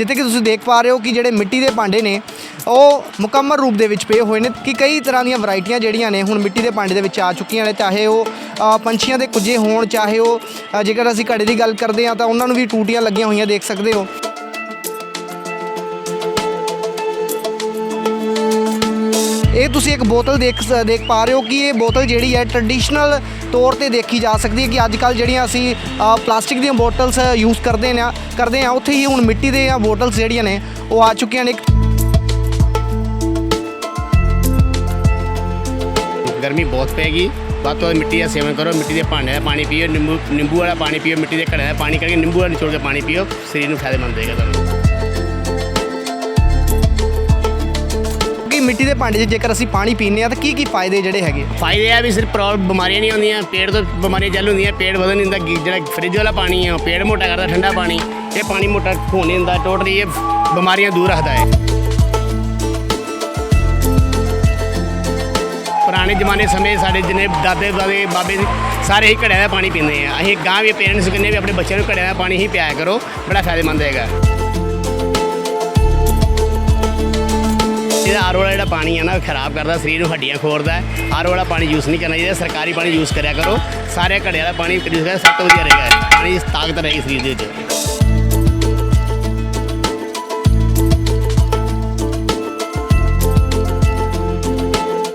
ਜਿੱਥੇ ਕਿ ਤੁਸੀਂ ਦੇਖ ਪਾ ਰਹੇ ਹੋ ਕਿ ਜਿਹੜੇ ਮਿੱਟੀ ਦੇ ਭਾਂਡੇ ਨੇ, ਉਹ ਮੁਕੰਮਲ ਰੂਪ ਦੇ ਵਿੱਚ ਪਏ ਹੋਏ ਨੇ ਕਿ ਕਈ ਤਰ੍ਹਾਂ ਦੀਆਂ ਵੈਰਾਈਟੀਆਂ ਜਿਹੜੀਆਂ ਨੇ ਹੁਣ ਮਿੱਟੀ ਦੇ ਭਾਂਡੇ ਦੇ ਵਿੱਚ ਆ ਚੁੱਕੀਆਂ ਨੇ, ਚਾਹੇ ਉਹ ਪੰਛੀਆਂ ਦੇ ਕੁੱਜੇ ਹੋਣ, ਚਾਹੇ ਉਹ ਜੇਕਰ ਅਸੀਂ ਘੜੇ ਦੀ ਗੱਲ ਕਰਦੇ ਹਾਂ ਤਾਂ ਉਹਨਾਂ ਨੂੰ ਵੀ ਟੂਟੀਆਂ ਲੱਗੀਆਂ ਹੋਈਆਂ ਦੇਖ ਸਕਦੇ ਹੋ। ਇਹ ਤੁਸੀਂ ਇੱਕ ਬੋਤਲ ਦੇਖ ਸ- ਦੇਖ ਪਾ ਰਹੇ ਹੋ ਕਿ ਇਹ ਬੋਤਲ ਜਿਹੜੀ ਹੈ ਟ੍ਰੈਡੀਸ਼ਨਲ ਤੌਰ ਤੇ ਦੇਖੀ ਜਾ ਸਕਦੀ ਹੈ ਕਿ ਅੱਜ ਕੱਲ ਜਿਹੜੀਆਂ ਅਸੀਂ ਪਲਾਸਟਿਕ ਦੀਆਂ ਬੋਟਲਸ ਯੂਜ਼ ਕਰਦੇ ਨੇ, ਕਰਦੇ ਆ ਉੱਥੇ ਹੀ ਹੁਣ ਮਿੱਟੀ ਦੀਆਂ ਬੋਟਲਸ ਜਿਹੜੀਆਂ ਨੇ, ਉਹ ਆ ਚੁੱਕੀਆਂ ਨੇ। ਗਰਮੀ ਬਹੁਤ ਪੈਗੀ। ਵੱਧ ਤੋਂ ਵੱਧ ਮਿੱਟੀ ਦਾ ਸੇਵਨ ਕਰੋ, ਮਿੱਟੀ ਦੇ ਭਾਂਡੇ ਦਾ ਪਾਣੀ ਪੀਓ, ਨਿੰਬੂ ਨਿੰਬੂ ਵਾਲਾ ਪਾਣੀ ਪੀਓ, ਮਿੱਟੀ ਦੇ ਘੜੇ ਦਾ ਪਾਣੀ ਕਰਕੇ ਨਿੰਬੂ ਵਾਲਾ ਨਿਚੋੜ ਕੇ ਪਾਣੀ ਪੀਓ, ਸਰੀਰ ਨੂੰ ਫਾਇਦੇਮੰਦ ਦੇਗਾ ਤੁਹਾਨੂੰ। ਮਿੱਟੀ ਦੇ ਭਾਂਡੇ 'ਚ ਜੇਕਰ ਅਸੀਂ ਪਾਣੀ ਪੀਂਦੇ ਆ ਤਾਂ ਕੀ ਕੀ ਫਾਇਦੇ ਜਿਹੜੇ ਹੈਗੇ? ਫਾਇਦੇ ਆ ਵੀ ਸਿਰਫ ਪ੍ਰੋਬਲਮ ਬਿਮਾਰੀਆਂ ਨਹੀਂ ਆਉਂਦੀਆਂ ਪੇਟ ਤੋਂ ਬਿਮਾਰੀਆਂ ਚੱਲ ਹੁੰਦੀਆਂ, ਪੇਟ ਵਧਣ ਨਹੀਂ ਹੁੰਦਾ ਜਿਹੜਾ ਫ੍ਰਿਜ ਵਾਲਾ ਪਾਣੀ ਆ, ਉਹ ਪੇਟ ਮੋਟਾ ਕਰਦਾ, ਠੰਡਾ ਪਾਣੀ, ਇਹ ਪਾਣੀ ਮੋਟਾ ਹੋਣ ਨਹੀਂ ਹੁੰਦਾ ਟੋਟਲੀ ਇਹ ਬਿਮਾਰੀਆਂ ਦੂਰ ਰੱਖਦਾ ਹੈ। ਪੁਰਾਣੇ ਜ਼ਮਾਨੇ ਸਮੇਂ ਸਾਡੇ ਜਿੰਨੇ ਦਾਦੇ ਦਾਦੇ, ਬਾਬੇ ਸਾਰੇ ਹੀ ਘੜਿਆਂ ਦਾ ਪਾਣੀ ਪੀਂਦੇ ਆ। ਅਸੀਂ ਗਾਂ ਵੀ ਪੇਰੈਂਟਸ ਕਹਿੰਦੇ ਵੀ ਆਪਣੇ ਬੱਚਿਆਂ ਨੂੰ ਘੜਿਆਂ ਦਾ ਪਾਣੀ ਹੀ ਪਿਆਇਆ ਕਰੋ, ਬੜਾ ਫਾਇਦੇਮੰਦ ਹੈਗਾ। ਜਿਹੜਾ ਆਰਓ ਵਾਲਾ ਜਿਹੜਾ ਪਾਣੀ ਹੈ ਨਾ ਖਰਾਬ ਕਰਦਾ, ਸਰੀਰ ਨੂੰ ਹੱਡੀਆਂ ਖੋਰਦਾ ਆਰਓ ਵਾਲਾ ਪਾਣੀ ਯੂਜ਼ ਨਹੀਂ ਕਰਨਾ ਚਾਹੀਦਾ, ਸਰਕਾਰੀ ਪਾਣੀ ਯੂਜ਼ ਕਰਿਆ ਕਰੋ। ਸਾਰੇ ਘੜੇ ਵਾਲਾ ਪਾਣੀ ਯੂਜ਼ ਕਰਿਆ, ਸਭ ਤੋਂ ਵਧੀਆ ਰਹੇਗਾ ਪਾਣੀ ਦੀ ਤਾਕਤ ਰਹੇਗੀ ਸਰੀਰ ਦੇ ਵਿੱਚ।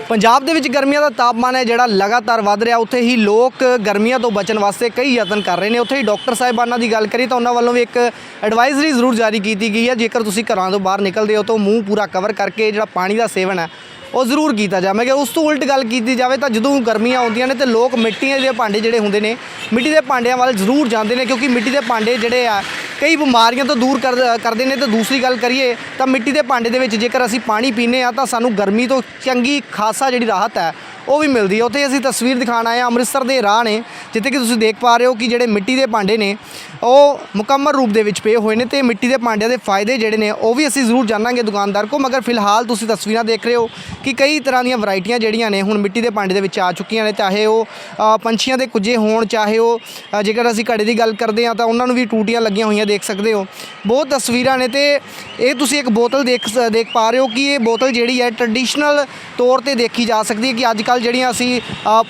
ਪੰਜਾਬ ਦੇ ਵਿੱਚ ਗਰਮੀਆਂ ਦਾ ਤਾਪਮਾਨ ਹੈ ਜਿਹੜਾ ਲਗਾਤਾਰ ਵੱਧ ਰਿਹਾ। ਉੱਥੇ ਹੀ ਲੋਕ ਗਰਮੀਆਂ ਤੋਂ ਬਚਣ ਵਾਸਤੇ ਕਈ ਯਤਨ ਕਰ ਰਹੇ ਨੇ। ਉੱਥੇ ਹੀ ਡਾਕਟਰ ਸਾਹਿਬਾਨਾਂ ਦੀ ਗੱਲ ਕਰੀ ਤਾਂ ਉਹਨਾਂ ਵੱਲੋਂ ਵੀ ਇੱਕ ਐਡਵਾਈਜ਼ਰੀ ਜ਼ਰੂਰ ਜਾਰੀ ਕੀਤੀ ਗਈ ਹੈ। ਜੇਕਰ ਤੁਸੀਂ ਘਰਾਂ ਤੋਂ ਬਾਹਰ ਨਿਕਲਦੇ ਹੋ ਤਾਂ ਮੂੰਹ ਪੂਰਾ ਕਵਰ ਕਰਕੇ ਜਿਹੜਾ ਪਾਣੀ ਦਾ ਸੇਵਨ ਹੈ, ਉਹ ਜ਼ਰੂਰ ਕੀਤਾ ਜਾਵੇ। ਕਿ ਉਸ ਤੋਂ ਉਲਟ ਗੱਲ ਕੀਤੀ ਜਾਵੇ ਤਾਂ ਜਦੋਂ ਗਰਮੀਆਂ ਆਉਂਦੀਆਂ ਨੇ ਤੇ ਲੋਕ ਮਿੱਟੀ ਦੇ ਭਾਂਡੇ ਜਿਹੜੇ ਹੁੰਦੇ ਨੇ, ਮਿੱਟੀ ਦੇ ਭਾਂਡਿਆਂ ਵੱਲ ਜ਼ਰੂਰ ਜਾਂਦੇ ਨੇ ਕਿਉਂਕਿ ਮਿੱਟੀ ਦੇ ਭਾਂਡੇ ਜਿਹੜੇ ਆ ਕਈ ਬਿਮਾਰੀਆਂ ਤੋਂ ਦੂਰ ਕਰ, ਕਰਦੇ ਨੇ, ਤੇ ਦੂਸਰੀ ਗੱਲ ਕਰੀਏ, ਤਾਂ ਮਿੱਟੀ ਦੇ ਭਾਂਡੇ ਦੇ ਵਿੱਚ ਜੇਕਰ ਅਸੀਂ ਪਾਣੀ ਪੀਂਦੇ ਆ ਤਾਂ ਸਾਨੂੰ ਗਰਮੀ ਤੋਂ ਚੰਗੀ, ਖਾਸਾ ਜਿਹੜੀ ਰਾਹਤ ਹੈ ਉਹ ਵੀ ਮਿਲਦੀ ਹੈ। ਉੱਥੇ ਅਸੀਂ ਤਸਵੀਰ ਦਿਖਾਣ ਆਏ ਹਾਂ। ਅੰਮ੍ਰਿਤਸਰ ਦੇ ਰਾਹ ਨੇ, ਜਿੱਥੇ ਕਿ ਤੁਸੀਂ ਦੇਖ ਪਾ ਰਹੇ ਹੋ ਕਿ ਜਿਹੜੇ ਮਿੱਟੀ ਦੇ ਭਾਂਡੇ ਨੇ, ਉਹ ਮੁਕੰਮਲ ਰੂਪ ਦੇ ਵਿੱਚ ਪਏ ਹੋਏ ਨੇ ਤੇ ਮਿੱਟੀ ਦੇ ਭਾਂਡਿਆਂ ਦੇ ਫਾਇਦੇ ਜਿਹੜੇ ਨੇ, ਉਹ ਵੀ ਅਸੀਂ ਜ਼ਰੂਰ ਜਾਣਾਂਗੇ ਦੁਕਾਨਦਾਰ ਕੋ ਮਗਰ ਫਿਲਹਾਲ ਤੁਸੀਂ ਤਸਵੀਰਾਂ ਦੇਖ ਰਹੇ ਹੋ ਕਿ ਕਈ ਤਰ੍ਹਾਂ ਦੀਆਂ ਵੈਰਾਈਟੀਆਂ ਜਿਹੜੀਆਂ ਨੇ, ਹੁਣ ਮਿੱਟੀ ਦੇ ਭਾਂਡੇ ਦੇ ਵਿੱਚ ਆ ਚੁੱਕੀਆਂ ਨੇ। ਚਾਹੇ ਉਹ ਪੰਛੀਆਂ ਦੇ ਕੁੱਜੇ ਹੋਣ, ਚਾਹੇ ਉਹ ਜੇਕਰ ਅਸੀਂ ਘੜੇ ਦੀ ਗੱਲ ਕਰਦੇ ਹਾਂ ਤਾਂ ਉਹਨਾਂ ਨੂੰ ਵੀ ਟੂਟੀਆਂ ਲੱਗੀਆਂ ਹੋਈਆਂ ਦੇਖ ਸਕਦੇ ਹੋ। ਬਹੁਤ ਤਸਵੀਰਾਂ ਨੇ ਤੇ ਇਹ ਤੁਸੀਂ ਇੱਕ ਬੋਤਲ ਦੇਖ ਸ- ਦੇਖ ਪਾ ਰਹੇ ਹੋ ਕਿ ਇਹ ਬੋਤਲ ਜਿਹੜੀ ਹੈ ਟ੍ਰੈਡੀਸ਼ਨਲ ਤੌਰ ਤੇ ਦੇਖੀ ਜਾ ਸਕਦੀ ਹੈ ਕਿ ਅੱਜ ਕੱਲ ਜਿਹੜੀਆਂ ਅਸੀਂ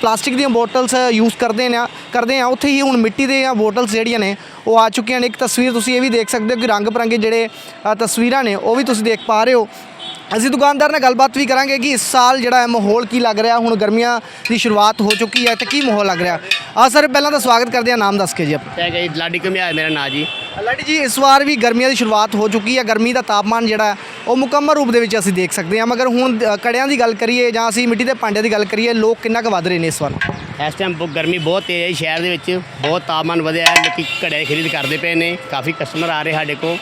ਪਲਾਸਟਿਕ ਦੀਆਂ ਬੋਟਲਸ ਯੂਜ਼ ਕਰਦੇ ਨੇ, ਕਰਦੇ ਆ ਉੱਥੇ ਹੀ ਹੁਣ ਮਿੱਟੀ ਦੀਆਂ ਬੋਟਲਸ ਜਿਹੜੀਆਂ ਨੇ, ਉਹ ਆ ਚੁੱਕੀਆਂ ਨੇ। ਇੱਕ ਤਸਵੀਰ ਤੁਸੀਂ ਇਹ ਵੀ ਦੇਖ ਸਕਦੇ ਹੋ ਕਿ ਰੰਗ ਬਰੰਗੇ ਜਿਹੜੇ ਤਸਵੀਰਾਂ ਨੇ, ਉਹ ਵੀ ਤੁਸੀਂ ਦੇਖ ਪਾ ਰਹੇ ਹੋ। ਅਸੀਂ ਦੁਕਾਨਦਾਰ ਨਾਲ ਗੱਲਬਾਤ ਵੀ ਕਰਾਂਗੇ ਕਿ ਇਸ ਸਾਲ ਜਿਹੜਾ ਹੈ ਮਾਹੌਲ ਕੀ ਲੱਗ ਰਿਹਾ ਹੁਣ ਗਰਮੀਆਂ ਦੀ ਸ਼ੁਰੂਆਤ ਹੋ ਚੁੱਕੀ ਹੈ ਤੇ ਕੀ ਮਾਹੌਲ ਲੱਗ ਰਿਹਾ। ਆ ਸਰ ਪਹਿਲਾਂ ਤਾਂ ਸਵਾਗਤ ਕਰਦੇ ਆ ਨਾਮ ਦੱਸ ਕੇ ਜੀ ਆਪਣਾ। ਤੇ ਗਈ ਲਾਡੀ ਕਮਿਆ ਮੇਰਾ ਨਾਂ ਜੀ। ਲਾਡੀ ਜੀ ਇਸ ਵਾਰ ਵੀ ਗਰਮੀਆਂ ਦੀ ਸ਼ੁਰੂਆਤ ਹੋ ਚੁੱਕੀ ਹੈ ਗਰਮੀ ਦਾ ਤਾਪਮਾਨ ਜਿਹੜਾ ਉਹ ਮੁਕੰਮਲ ਰੂਪ ਦੇ ਵਿੱਚ ਅਸੀਂ ਦੇਖ ਸਕਦੇ ਹਾਂ। ਮਗਰ ਹੁਣ ਕੜਿਆਂ ਦੀ ਗੱਲ ਕਰੀਏ ਜਾਂ ਅਸੀਂ ਮਿੱਟੀ ਦੇ ਭਾਂਡਿਆਂ ਦੀ ਗੱਲ ਕਰੀਏ ਲੋਕ ਕਿੰਨਾ ਕੁ ਵੱਧ ਰਹੇ ਨੇ ਇਸ ਵਾਰ ਇਸ ਟਾਈਮ ਗਰਮੀ ਬਹੁਤ ਤੇਜ਼ ਹੈ ਸ਼ਹਿਰ ਦੇ ਵਿੱਚ। ਬਹੁਤ ਤਾਪਮਾਨ ਵਧਿਆ ਹੈ ਲੋਕੀ ਘੜੇ ਖਰੀਦ ਕਰਦੇ ਪਏ ਨੇ। ਕਾਫੀ ਕਸਟਮਰ ਆ ਰਹੇ ਸਾਡੇ ਕੋਲ।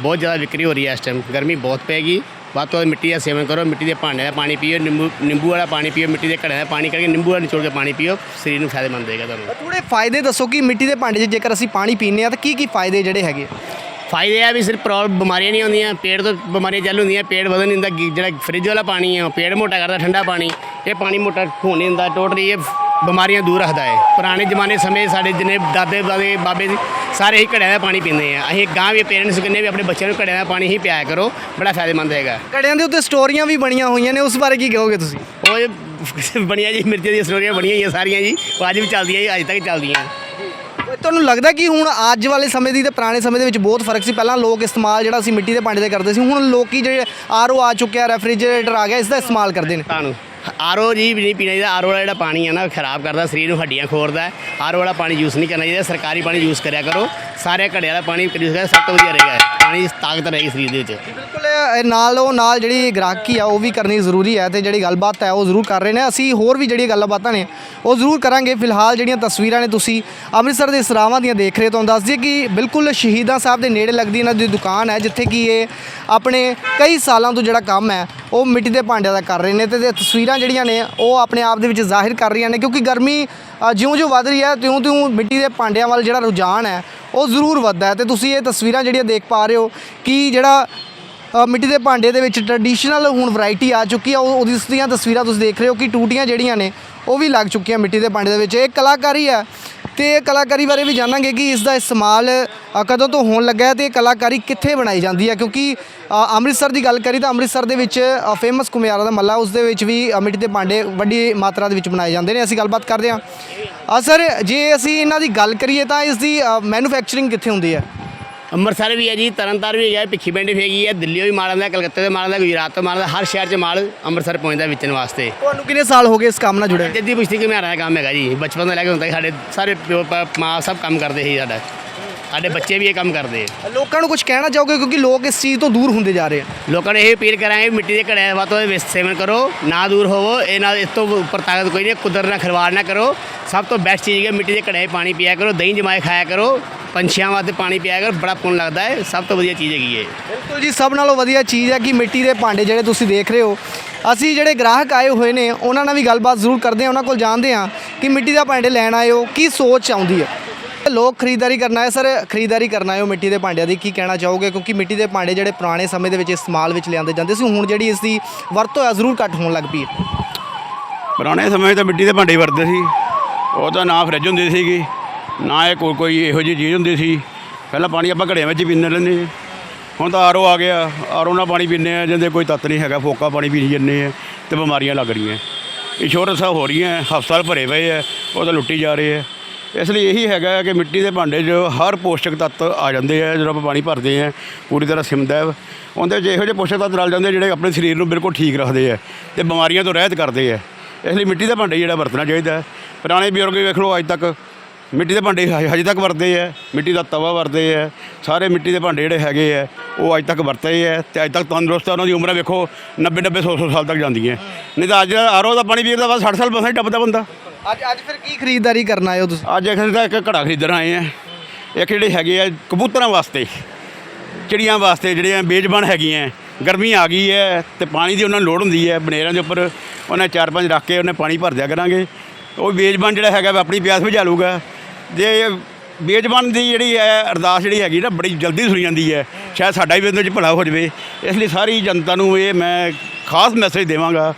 ਬਹੁਤ ਜ਼ਿਆਦਾ ਵਿਕਰੀ ਹੋ ਰਹੀ ਹੈ ਇਸ ਟਾਈਮ ਗਰਮੀ ਬਹੁਤ ਪੈਗੀ ਵੱਧ ਤੋਂ ਵੱਧ ਮਿੱਟੀ ਦਾ ਸੇਵਨ ਕਰੋ ਮਿੱਟੀ ਦੇ ਭਾਂਡੇ ਦਾ ਪਾਣੀ ਪੀਓ ਨਿੰਬੂ ਨਿੰਬੂ ਵਾਲਾ ਪਾਣੀ ਪੀਓ ਮਿੱਟੀ ਦੇ ਘੜੇ ਦਾ ਪਾਣੀ ਕਰਕੇ ਨਿੰਬੂ ਵਾਲਾ ਨਿਚੋੜ ਕੇ ਪਾਣੀ ਪੀਓ ਸਰੀਰ ਨੂੰ ਫਾਇਦੇਮੰਦ ਦੇਗਾ ਤੁਹਾਨੂੰ। ਥੋੜੇ ਫਾਇਦੇ ਦੱਸੋ ਕਿ ਮਿੱਟੀ ਦੇ ਭਾਂਡੇ 'ਚ ਜੇਕਰ ਅਸੀਂ ਪਾਣੀ ਪੀਂਦੇ ਆ ਤਾਂ ਕੀ ਕੀ ਫਾਇਦੇ ਜਿਹੜੇ ਹੈਗੇ? ਫਾਇਦੇ ਆ ਵੀ ਸਿਰਫ ਪ੍ਰੋਬਲਮ ਬਿਮਾਰੀਆਂ ਨਹੀਂ ਆਉਂਦੀਆਂ ਪੇਟ ਤੋਂ ਬਿਮਾਰੀਆਂ ਚੱਲ ਹੁੰਦੀਆਂ ਪੇਟ ਵਧਣ ਨਹੀਂ ਗੀ- ਜਿਹੜਾ ਫ੍ਰਿਜ ਵਾਲਾ ਪਾਣੀ ਆ ਉਹ ਪੇਟ ਮੋਟਾ ਕਰਦਾ ਠੰਡਾ ਪਾਣੀ ਇਹ ਪਾਣੀ ਮੋਟਾ ਹੋਣ ਨਹੀਂ ਦਿੰਦਾ ਟੋਟਲੀ ਇਹ ਬਿਮਾਰੀਆਂ ਦੂਰ ਰੱਖਦਾ ਹੈ। ਪੁਰਾਣੇ ਜ਼ਮਾਨੇ ਸਮੇਂ ਸਾਡੇ ਜਿੰਨੇ ਦਾਦੇ ਦਾਦੇ ਬਾਬੇ ਸਾਰੇ ਹੀ ਘੜਿਆਂ ਦਾ ਪਾਣੀ ਪੀਂਦੇ ਆ। ਅਸੀਂ ਗਾਂ ਵੀ ਪੇਰੈਂਟਸ ਕਹਿੰਦੇ ਵੀ ਆਪਣੇ ਬੱਚਿਆਂ ਨੂੰ ਘੜਿਆਂ ਦਾ ਪਾਣੀ ਹੀ ਪਿਆਇਆ ਕਰੋ ਬੜਾ ਫਾਇਦੇਮੰਦ ਹੈਗਾ। ਕੜਿਆਂ ਦੇ ਉੱਤੇ ਸਟੋਰੀਆਂ ਵੀ ਬਣੀਆਂ ਹੋਈਆਂ ਨੇ ਉਸ ਬਾਰੇ ਕੀ ਕਹੋਗੇ ਤੁਸੀਂ? ਉਹ ਬਣੀਆਂ ਜੀ ਮਿਰਚਾਂ ਦੀਆਂ ਸਟੋਰੀਆਂ ਬਣੀਆਂ ਹੋਈਆਂ ਸਾਰੀਆਂ ਜੀ ਉਹ ਅੱਜ ਵੀ ਚੱਲਦੀਆਂ ਜੀ ਅੱਜ ਤੱਕ ਚੱਲਦੀਆਂ। ਤੁਹਾਨੂੰ ਲੱਗਦਾ ਕਿ ਹੁਣ ਅੱਜ ਵਾਲੇ ਸਮੇਂ ਦੀ ਤੇ ਪੁਰਾਣੇ ਸਮੇਂ ਦੇ ਵਿੱਚ ਬਹੁਤ ਫ਼ਰਕ ਸੀ? ਪਹਿਲਾਂ ਲੋਕ ਇਸਤੇਮਾਲ ਜਿਹੜਾ ਸੀ ਮਿੱਟੀ ਦੇ ਭਾਂਡੇ ਦੇ ਕਰਦੇ ਸੀ ਹੁਣ ਲੋਕੀ ਜਿਹੜੇ ਆਰਓ ਆ ਚੁੱਕਿਆ ਰੈਫਰੀਜਰੇਟਰ ਆ ਗਿਆ ਇਸ ਦਾ ਇਸਤੇਮਾਲ ਕਰਦੇ ਨੇ। ਤੁਹਾਨੂੰ ਆਰਓ ਜੀ ਵੀ ਨਹੀਂ ਪੀਣਾ ਚਾਹੀਦਾ ਆਰਓ ਵਾਲਾ ਜਿਹੜਾ ਪਾਣੀ ਹੈ ਨਾ, ਖਰਾਬ ਕਰਦਾ, ਸਰੀਰ ਨੂੰ ਹੱਡੀਆਂ ਖੋਰਦਾ ਆਰਓ ਵਾਲਾ ਪਾਣੀ ਯੂਜ਼ ਨਹੀਂ ਕਰਨਾ ਚਾਹੀਦਾ, ਸਰਕਾਰੀ ਪਾਣੀ ਯੂਜ਼ ਕਰਿਆ ਕਰੋ। ਸਾਰੇ ਘੜੇ ਵਾਲਾ ਪਾਣੀ ਯੂਜ਼ ਕਰਿਆ ਸਭ ਤੋਂ ਵਧੀਆ ਰਹੇਗਾ ਪਾਣੀ ਦੀ ਤਾਕਤ ਰਹੇਗੀ ਸਰੀਰ ਦੇ ਵਿੱਚ। ਬਿਲਕੁਲ, ਇਹ ਨਾਲ ਉਹ ਨਾਲ ਜਿਹੜੀ ਗ੍ਰਾਹਕੀ ਆ, ਉਹ ਵੀ ਕਰਨੀ ਜ਼ਰੂਰੀ ਹੈ ਤੇ ਜਿਹੜੀ ਗੱਲਬਾਤ ਹੈ, ਉਹ ਜ਼ਰੂਰ ਕਰ ਰਹੇ ਨੇ। ਅਸੀਂ ਹੋਰ ਵੀ ਜਿਹੜੀਆਂ ਗੱਲਬਾਤਾਂ ਨੇ, ਉਹ ਜ਼ਰੂਰ ਕਰਾਂਗੇ। ਫਿਲਹਾਲ ਜਿਹੜੀਆਂ ਤਸਵੀਰਾਂ ਨੇ ਤੁਸੀਂ ਅੰਮ੍ਰਿਤਸਰ ਦੇ ਸਰਾਵਾਂ ਦੀਆਂ ਦੇਖ ਰਹੇ ਤੁਹਾਨੂੰ ਦੱਸ ਦਈਏ ਕਿ ਬਿਲਕੁਲ ਸ਼ਹੀਦਾਂ ਸਾਹਿਬ ਦੇ ਨੇੜੇ ਲੱਗਦੀ ਇਹਨਾਂ ਦੀ ਦੁਕਾਨ ਹੈ, ਜਿੱਥੇ ਕਿ ਇਹ ਆਪਣੇ ਕਈ ਸਾਲਾਂ ਤੋਂ ਜਿਹੜਾ ਕੰਮ ਹੈ ਉਹ ਮਿੱਟੀ ਦੇ ਭਾਂਡਿਆਂ ਦਾ ਕਰ ਰਹੇ ਨੇ ਤੇ ਇਹ ਤਸਵੀਰਾਂ ਜਿਹੜੀਆਂ ਨੇ, ਉਹ ਆਪਣੇ ਆਪ ਦੇ ਵਿੱਚ ਜ਼ਾਹਿਰ ਕਰ ਰਹੀਆਂ ਨੇ ਕਿਉਂਕਿ ਗਰਮੀ ਜਿਉਂ-ਜਿਉਂ ਵੱਧ ਰਹੀ ਹੈ, ਤਿਉਂ-ਤਿਉਂ ਮਿੱਟੀ ਦੇ ਭਾਂਡਿਆਂ ਵੱਲ ਜਿਹੜਾ ਰੁਝਾਨ ਹੈ, ਉਹ ਜ਼ਰੂਰ ਵੱਧਦਾ ਹੈ। ਤੇ ਤੁਸੀਂ ਇਹ ਤਸਵੀਰਾਂ ਜਿਹੜੀਆਂ ਦੇਖ ਪਾ ਰਹੇ ਹੋ ਕਿ ਜਿਹੜਾ ਮਿੱਟੀ ਦੇ ਭਾਂਡੇ ਦੇ ਵਿੱਚ ਟ੍ਰੈਡੀਸ਼ਨਲ ਹੁਣ ਵੈਰਾਈਟੀ ਆ ਚੁੱਕੀ ਆ ਉਹ ਉਹਦੀ ਦੀਆਂ ਤਸਵੀਰਾਂ ਤੁਸੀਂ ਦੇਖ ਰਹੇ ਹੋ ਕਿ ਟੂਟੀਆਂ ਜਿਹੜੀਆਂ ਨੇ, ਉਹ ਵੀ ਲੱਗ ਚੁੱਕੀਆਂ ਮਿੱਟੀ ਦੇ ਭਾਂਡੇ ਦੇ ਵਿੱਚ। ਇਹ ਕਲਾਕਾਰੀ ਹੈ ਤੇ ਕਲਾਕਾਰੀ ਬਾਰੇ ਵੀ ਜਾਣਾਂਗੇ ਕਿ ਇਸ ਦਾ ਇਸਤੇਮਾਲ ਕਦੋਂ ਤੋਂ ਹੋਣ ਲੱਗਾ ਹੈ ਤੇ ਇਹ ਕਲਾਕਾਰੀ ਕਿੱਥੇ ਬਣਾਈ ਜਾਂਦੀ ਹੈ? ਕਿਉਂਕਿ ਅੰਮ੍ਰਿਤਸਰ ਦੀ ਗੱਲ ਕਰੀ ਤਾਂ ਅੰਮ੍ਰਿਤਸਰ ਦੇ ਵਿੱਚ ਫੇਮਸ ਕੁਮਿਆਰਾ ਦਾ ਮੱਲਾ ਉਸ ਦੇ ਵਿੱਚ ਵੀ ਮਿੱਟੀ ਦੇ ਭਾਂਡੇ ਵੱਡੀ ਮਾਤਰਾ ਦੇ ਵਿੱਚ ਬਣਾਏ ਜਾਂਦੇ ਨੇ। ਅਸੀਂ ਗੱਲਬਾਤ ਕਰਦੇ ਹਾਂ। ਸਰ, ਜੇ ਅਸੀਂ ਇਹਨਾਂ ਦੀ ਗੱਲ ਕਰੀਏ ਤਾਂ ਇਸ ਦੀ ਮੈਨੂਫੈਕਚਰਿੰਗ ਕਿੱਥੇ ਹੁੰਦੀ ਹੈ? ਅੰਮ੍ਰਿਤਸਰ ਵੀ ਹੈ ਜੀ ਤਰਨਤਾਰਨ ਵੀ ਹੈ ਭਿੱਖੀ ਪਿੰਡ ਵੀ ਹੈਗੀ ਹੈ ਦਿੱਲੀ ਵੀ ਮਾਲ ਆਉਂਦਾ ਕਲਕੱਤੇ ਤੋਂ ਮਾਲ ਆਉਂਦਾ ਗੁਜਰਾਤ ਤੋਂ ਮਾਲ ਆਉਂਦਾ ਹਰ ਸ਼ਹਿਰ 'ਚ ਮਾਲ ਅੰਮ੍ਰਿਤਸਰ ਪਹੁੰਚਦਾ ਵੇਚਣ ਵਾਸਤੇ। ਤੁਹਾਨੂੰ ਕਿੰਨੇ ਸਾਲ ਹੋ ਗਏ ਇਸ ਕੰਮ ਨਾਲ ਜੁੜੇ? ਜੱਦੀ ਪੁਸ਼ਤੀ ਕਿ ਮੇਰਾ ਕੰਮ ਹੈਗਾ ਜੀ ਬਚਪਨ ਤੋਂ ਲੈ ਕੇ ਤੱਕ ਸਾਡੇ ਸਾਰੇ ਪਿਓ ਮਾਂ ਸਭ ਕੰਮ ਕਰਦੇ ਸੀ ਸਾਡਾ। ਸਾਡੇ ਬੱਚੇ ਵੀ ਇਹ ਕੰਮ ਕਰਦੇ ਆ। ਲੋਕਾਂ ਨੂੰ ਕੁਝ ਕਹਿਣਾ ਚਾਹੋਗੇ? ਕਿਉਂਕਿ ਲੋਕ ਇਸ ਚੀਜ਼ ਤੋਂ ਦੂਰ ਹੁੰਦੇ ਜਾ ਰਹੇ ਆ। ਲੋਕਾਂ ਨੂੰ ਇਹ ਅਪੀਲ ਕਰਾਂਗੇ ਵੀ ਮਿੱਟੀ ਦੇ ਘੜੇ ਵੱਧ ਤੋਂ ਸੇਵਨ ਕਰੋ ਨਾ ਦੂਰ ਹੋਵੋ ਇਹ ਨਾਲ ਇਸ ਤੋਂ ਉੱਪਰ ਤਾਕਤ ਕੋਈ ਨਹੀਂ ਕੁਦਰਤ ਨਾਲ ਖਿਲਵਾੜ ਨਾ ਕਰੋ। ਸਭ ਤੋਂ ਬੈਸਟ ਚੀਜ਼ ਹੈ ਮਿੱਟੀ ਦੇ ਘੜੇ 'ਚ ਪਾਣੀ ਪੀਆ ਕਰੋ ਦਹੀਂ ਜਮਾਏ ਖਾਇਆ ਕਰੋ ਪੰਛੀਆਂ ਵਾਸਤੇ ਪਾਣੀ ਪੀਆ ਕਰੋ ਬੜਾ ਪੁੰਨ ਲੱਗਦਾ ਹੈ ਸਭ ਤੋਂ ਵਧੀਆ ਚੀਜ਼ ਹੈਗੀ ਹੈ ਬਿਲਕੁਲ ਜੀ ਸਭ ਨਾਲੋਂ ਵਧੀਆ ਚੀਜ਼ ਹੈ ਕਿ ਮਿੱਟੀ ਦੇ ਭਾਂਡੇ ਜਿਹੜੇ ਤੁਸੀਂ ਦੇਖ ਰਹੇ ਹੋ ਅਸੀਂ ਜਿਹੜੇ ਗ੍ਰਾਹਕ ਆਏ ਹੋਏ ਨੇ ਉਹਨਾਂ ਨਾਲ ਵੀ ਗੱਲਬਾਤ ਜ਼ਰੂਰ ਕਰਦੇ ਹਾਂ ਉਹਨਾਂ ਕੋਲ ਜਾਣਦੇ ਹਾਂ ਕਿ ਮਿੱਟੀ ਦਾ ਭਾਂਡੇ ਲੈਣ ਆਏ ਹੋ ਕੀ ਸੋਚ ਆਉਂਦੀ ਹੈ। ਲੋਕ ਖਰੀਦਦਾਰੀ ਕਰਨਾ ਹੈ? ਸਰ, ਖਰੀਦਦਾਰੀ ਕਰਨ ਆਏ ਹੋ ਮਿੱਟੀ ਦੇ ਭਾਂਡਿਆਂ ਦੀ? ਕੀ ਕਹਿਣਾ ਚਾਹੋਗੇ? ਕਿਉਂਕਿ ਮਿੱਟੀ ਦੇ ਭਾਂਡੇ ਜਿਹੜੇ ਪੁਰਾਣੇ ਸਮੇਂ ਦੇ ਵਿੱਚ ਇਸਤੇਮਾਲ ਵਿੱਚ ਲਿਆਂਦੇ ਜਾਂਦੇ ਸੀ, ਹੁਣ ਜਿਹੜੀ ਇਸ ਦੀ ਵਰਤੋਂ ਹੈ ਜ਼ਰੂਰ ਘੱਟ ਹੋਣ ਲੱਗ ਪਈ ਹੈ। ਪੁਰਾਣੇ ਸਮੇਂ 'ਚ ਤਾਂ ਮਿੱਟੀ ਦੇ ਭਾਂਡੇ ਵਰਤਦੇ ਸੀ। ਉਹ ਤਾਂ ਨਾ ਫਰਿੱਜ ਹੁੰਦੀ ਸੀਗੀ, ਨਾ ਇਹ ਕੋਈ ਕੋਈ ਇਹੋ ਜਿਹੀ ਚੀਜ਼ ਹੁੰਦੀ ਸੀ। ਪਹਿਲਾਂ ਪਾਣੀ ਆਪਾਂ ਘੜਿਆਂ ਵਿੱਚ ਹੀ ਪੀਂਦੇ ਰਹਿੰਦੇ ਸੀ। ਹੁਣ ਤਾਂ ਆਰਓ ਆ ਗਿਆ ਆਰਓ ਨਾਲ ਪਾਣੀ ਪੀਂਦੇ ਆ ਜਿਹਦੇ ਕੋਈ ਤੱਤ ਨਹੀਂ ਹੈਗਾ, ਫੋਕਾ ਪਾਣੀ ਪੀ ਜੰਨੇ ਆ ਤੇ ਬਿਮਾਰੀਆਂ ਲੱਗ ਰਹੀਆਂ। ਇੰਸ਼ੋਰੈਂਸਾਂ ਹੋ ਰਹੀਆਂ, ਹਸਪਤਾਲ ਭਰੇ ਪਏ ਆ, ਉਹ ਤਾਂ ਲੁੱਟੀ ਜਾ ਰਹੇ ਆ। ਇਸ ਲਈ ਇਹੀ ਹੈਗਾ ਕਿ ਮਿੱਟੀ ਦੇ ਭਾਂਡੇ 'ਚ ਹਰ ਪੋਸ਼ਕ ਤੱਤ ਆ ਜਾਂਦੇ ਆ, ਜਦੋਂ ਆਪਾਂ ਪਾਣੀ ਭਰਦੇ ਆ, ਪੂਰੀ ਤਰ੍ਹਾਂ ਸਿਮਦਾ ਹੈ। ਉਹਦੇ 'ਚ ਇਹੋ ਜਿਹੇ ਪੋਸ਼ਕ ਤੱਤ ਰਲ ਜਾਂਦੇ ਆ ਜਿਹੜੇ ਆਪਣੇ ਸਰੀਰ ਨੂੰ ਬਿਲਕੁਲ ਠੀਕ ਰੱਖਦੇ ਆ ਤੇ ਬਿਮਾਰੀਆਂ ਤੋਂ ਰਹਿਤ ਕਰਦੇ ਆ। ਇਸ ਲਈ ਮਿੱਟੀ ਦਾ ਭਾਂਡੇ ਜਿਹੜਾ ਵਰਤਣਾ ਚਾਹੀਦਾ ਪੁਰਾਣੇ ਬਜ਼ੁਰਗ ਵੇਖ ਲਓ ਅੱਜ ਤੱਕ ਮਿੱਟੀ ਦੇ ਭਾਂਡੇ ਹ- ਹਜੇ ਤੱਕ ਵਰਤਦੇ ਆ। ਮਿੱਟੀ ਦਾ ਤਵਾ ਵਰਤਦੇ ਆ। ਸਾਰੇ ਮਿੱਟੀ ਦੇ ਭਾਂਡੇ ਜਿਹੜੇ ਹੈਗੇ ਆ, ਉਹ ਅੱਜ ਤੱਕ ਵਰਤੇ ਆ ਤੇ ਅੱਜ ਤੱਕ ਤੰਦਰੁਸਤ ਆ, ਉਹਨਾਂ ਦੀ ਉਮਰਾਂ ਵੇਖੋ 90 90 100 100 ਸਾਲ ਤੱਕ ਜਾਂਦੀਆਂ। ਨਹੀਂ ਤਾਂ ਅੱਜ ਆਰੋ ਦਾ ਪਾਣੀ ਪੀਣ ਦਾ ਬਾਅਦ 60 ਸਾਲ ਬਸਾਂ ਹੀ ਟੱਪਦਾ ਬੰਦਾ। ਅੱਜ ਅੱਜ ਫਿਰ ਕੀ ਖਰੀਦਦਾਰੀ ਕਰਨ ਆਏ ਹੋ ਤੁਸੀਂ? ਅੱਜ ਅਸੀਂ ਤਾਂ ਇੱਕ ਘੜਾ ਖਰੀਦਣ ਆਏ ਆ ਇੱਕ ਜਿਹੜੇ ਹੈਗੇ ਆ ਕਬੂਤਰਾਂ ਵਾਸਤੇ, ਚਿੜੀਆਂ ਵਾਸਤੇ ਜਿਹੜੀਆਂ ਬੇਜ਼ਬਾਨ ਹੈਗੀਆਂ। ਗਰਮੀ ਆ ਗਈ ਹੈ ਤੇ ਪਾਣੀ ਦੀ ਉਹਨਾਂ ਨੂੰ ਲੋੜ ਹੁੰਦੀ ਹੈ। ਬਨੇਰਾਂ ਦੇ ਉੱਪਰ ਉਹਨੇ ਚਾਰ ਪੰਜ ਰੱਖ ਕੇ ਉਹਨੇ ਪਾਣੀ ਭਰ ਦਿਆ ਕਰਾਂਗੇ। ਉਹ ਬੇਜ਼ਬਾਨ ਜਿਹੜਾ ਹੈਗਾ ਵਾ ਆਪਣੀ ਪਿਆਸ ਬੁਝਾ ਲੂਗਾ ਜੇ ਬੇਜ਼ਬਾਨ ਦੀ ਜਿਹੜੀ ਹੈ, ਅਰਦਾਸ ਜਿਹੜੀ ਹੈਗੀ ਨਾ, ਬੜੀ ਜਲਦੀ ਸੁਣੀ ਜਾਂਦੀ ਹੈ। ਸ਼ਾਇਦ ਸਾਡਾ ਵੀ ਇਹਦੇ ਵਿੱਚ ਭਲਾ ਹੋ ਜਾਵੇ। ਇਸ ਲਈ ਸਾਰੀ ਜਨਤਾ ਨੂੰ ਇਹ ਮੈਂ ਖਾਸ ਮੈਸੇਜ ਦੇਵਾਂਗਾ।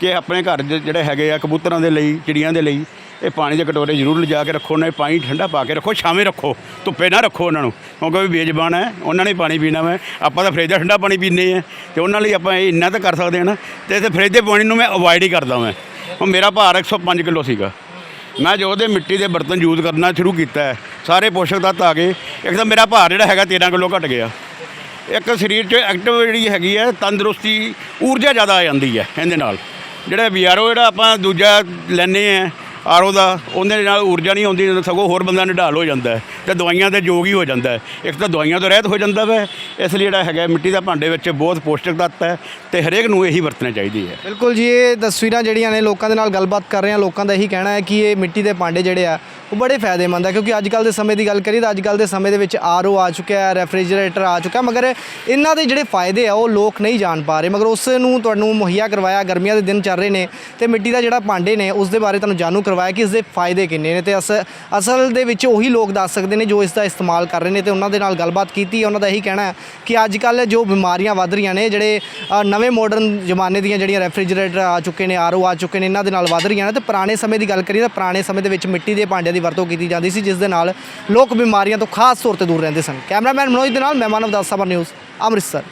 ਕਿ ਆਪਣੇ ਘਰ ਦੇ ਜਿਹੜੇ ਹੈਗੇ ਆ ਕਬੂਤਰਾਂ ਦੇ ਲਈ, ਚਿੜੀਆਂ ਦੇ ਲਈ, ਇਹ ਪਾਣੀ ਦੇ ਕਟੋਰੇ ਜ਼ਰੂਰ ਲਿਜਾ ਕੇ ਰੱਖੋ ਉਹਨਾਂ ਪਾਣੀ ਠੰਡਾ ਪਾ ਕੇ ਰੱਖੋ, ਛਾਵੇਂ ਰੱਖੋ, ਧੁੱਪੇ ਨਾ ਰੱਖੋ ਉਹਨਾਂ ਨੂੰ, ਕਿਉਂਕਿ ਉਹ ਵੀ ਬੇਜ਼ਬਾਨ ਹੈ, ਉਹਨਾਂ ਨੇ ਪਾਣੀ ਪੀਣਾ ਵਾ। ਆਪਾਂ ਤਾਂ ਫਰਿੱਜ ਦਾ ਠੰਡਾ ਪਾਣੀ ਪੀਂਦੇ ਆ ਤੇ ਉਹਨਾਂ ਲਈ ਆਪਾਂ ਇਹ ਇੰਨਾ ਤਾਂ ਕਰ ਸਕਦੇ ਹਾਂ ਨਾ, ਤੇ ਇੱਥੇ ਫਰਿੱਜ ਦੇ ਪਾਣੀ ਨੂੰ ਮੈਂ ਅਵੋਇਡ ਹੀ ਕਰਦਾ ਮੈਂ ਉਹ ਮੇਰਾ ਭਾਰ 105 ਕਿਲੋ ਸੀਗਾ। ਮੈਂ ਜੋ ਉਹਦੇ ਮਿੱਟੀ ਦੇ ਬਰਤਨ ਯੂਜ਼ ਕਰਨਾ ਸ਼ੁਰੂ ਕੀਤਾ ਹੈ, ਸਾਰੇ ਪੋਸ਼ਕ ਤੱਤ ਆ ਗਏ ਇੱਕ ਤਾਂ ਮੇਰਾ ਭਾਰ ਜਿਹੜਾ ਹੈਗਾ 13 ਕਿਲੋ ਘਟ ਗਿਆ। ਇੱਕ ਸਰੀਰ 'ਚ ਐਕਟਿਵ ਜਿਹੜੀ ਹੈਗੀ ਹੈ, ਤੰਦਰੁਸਤੀ, ਊਰਜਾ ਜ਼ਿਆਦਾ ਆ ਜਾਂਦੀ ਹੈ, ਇਹਦੇ ਨਾਲ। ਜਿਹੜਾ ਬੀਆਰਓ ਜਿਹੜਾ ਆਪਾਂ ਦੂਜਾ ਲੈਨੇ ਆ ਆਰਓ ਦਾ ਉਹਦੇ ਨਾਲ ਊਰਜਾ ਨਹੀਂ ਆਉਂਦੀ ਸਗੋਂ ਹੋਰ ਬੰਦਾ ਨਿਢਾਲ ਹੋ ਜਾਂਦਾ ਹੈ। ਤੇ ਦਵਾਈਆਂ ਦੇ ਯੋਗ ਹੀ ਹੋ ਜਾਂਦਾ ਹੈ। ਇੱਕ ਤਾਂ ਦਵਾਈਆਂ ਤੋਂ ਰਹਿਤ ਹੋ ਜਾਂਦਾ ਵੈ, ਇਸ ਲਈ ਜਿਹੜਾ ਹੈਗਾ ਮਿੱਟੀ ਦਾ ਭਾਂਡੇ ਵਿੱਚ ਬਹੁਤ ਪੋਸ਼ਟਿਕ ਤੱਤ ਹੈ ਤੇ ਹਰੇਕ ਨੂੰ ਇਹੀ ਵਰਤਣਾ ਚਾਹੀਦੀ ਹੈ। ਬਿਲਕੁਲ ਜੀ, ਇਹ ਤਸਵੀਰਾਂ ਜਿਹੜੀਆਂ ਨੇ ਲੋਕਾਂ ਦੇ ਨਾਲ ਗੱਲਬਾਤ ਕਰ ਰਹੇ ਹਾਂ। ਲੋਕਾਂ ਦਾ ਇਹੀ ਕਹਿਣਾ ਹੈ ਕਿ ਇਹ ਮਿੱਟੀ ਦੇ ਭਾਂਡੇ ਜਿਹੜੇ ਆ, ਉਹ ਬੜੇ ਫਾਇਦੇਮੰਦ ਆ, ਕਿਉਂਕਿ ਅੱਜ ਕੱਲ ਦੇ ਸਮੇਂ ਦੀ ਗੱਲ ਕਰੀਏ ਤਾਂ ਅੱਜ ਕੱਲ ਦੇ ਸਮੇਂ ਦੇ ਵਿੱਚ ਆਰਓ ਆ ਚੁੱਕਿਆ ਹੈ, ਰੈਫਰੀਜਰੇਟਰ ਆ ਚੁੱਕਾ ਮਗਰ ਇਹਨਾਂ ਦੇ ਜਿਹੜੇ ਫਾਇਦੇ ਆ, ਉਹ ਲੋਕ ਨਹੀਂ ਜਾਣ ਪਾ ਰਹੇ। ਮਗਰ ਉਸ ਨੂੰ ਤੁਹਾਨੂੰ ਮੁਹੱਈਆ ਕਰਵਾਇਆ, ਗਰਮੀਆਂ ਦੇ ਦਿਨ ਚੱਲ ਰਹੇ ਨੇ ਤੇ ਮਿੱਟੀ ਦਾ ਜਿਹੜਾ ਭਾਂਡੇ ਨੇ, ਉਸ ਦੇ ਬਾਰੇ ਤੁਹਾਨੂੰ ਜਾਣੂ ਕਰਵਾਇਆ ਕਿ ਇਸ ਦੇ ਫਾਇਦੇ ਕਿੰਨੇ ਨੇ ਤੇ ਅਸ, ਅਸਲ ਦੇ ਵਿੱਚ ਉਹੀ ਲੋਕ ਦੱਸ ਸਕਦੇ ਨੇ ਜੋ ਇਸ ਦਾ ਇਸਤੇਮਾਲ ਕਰ ਰਹੇ ਨੇ ਤੇ ਉਹਨਾਂ ਦੇ ਨਾਲ ਗੱਲਬਾਤ ਕੀਤੀ ਉਹਨਾਂ ਦਾ ਇਹੀ ਕਹਿਣਾ ਹੈ ਕਿ ਅੱਜ ਕੱਲ ਜੋ ਬਿਮਾਰੀਆਂ ਵੱਧ ਰਹੀਆਂ ਨੇ, ਜਿਹੜੇ ਨਵੇਂ ਮਾਡਰਨ ਜ਼ਮਾਨੇ ਦੀਆਂ ਜਿਹੜੀਆਂ ਰੈਫਰੀਜਰੇਟਰ ਆ ਚੁੱਕੇ ਨੇ ਆਰਓ ਆ ਚੁੱਕੇ ਨੇ, ਇਹਨਾਂ ਦੇ ਨਾਲ ਵੱਧ ਰਹੀਆਂ ਨੇ। ਤੇ ਪੁਰਾਣੇ ਸਮੇਂ ਦੀ ਗੱਲ ਕਰੀਏ ਤਾਂ ਪੁਰਾਣੇ ਸਮੇਂ ਦੇ ਵਿੱਚ ਮਿੱਟੀ ਦੇ ਭਾਂਡਿਆਂ ਦੀ ਵਰਤੋਂ ਕੀਤੀ ਜਾਂਦੀ ਸੀ, ਜਿਸ ਦੇ ਨਾਲ ਲੋਕ ਬਿਮਾਰੀਆਂ ਤੋਂ ਖਾਸ ਤੌਰ ਤੇ ਦੂਰ ਰਹਿੰਦੇ ਸਨ। ਕੈਮਰਾਮੈਨ ਮਨੋਜ ਦੇ ਨਾਲ, ਮਹਿਮਾਨ ਅਵਦਾਸ ਦਾਸ ਨਿਊਜ਼ ਅੰਮ੍ਰਿਤਸਰ।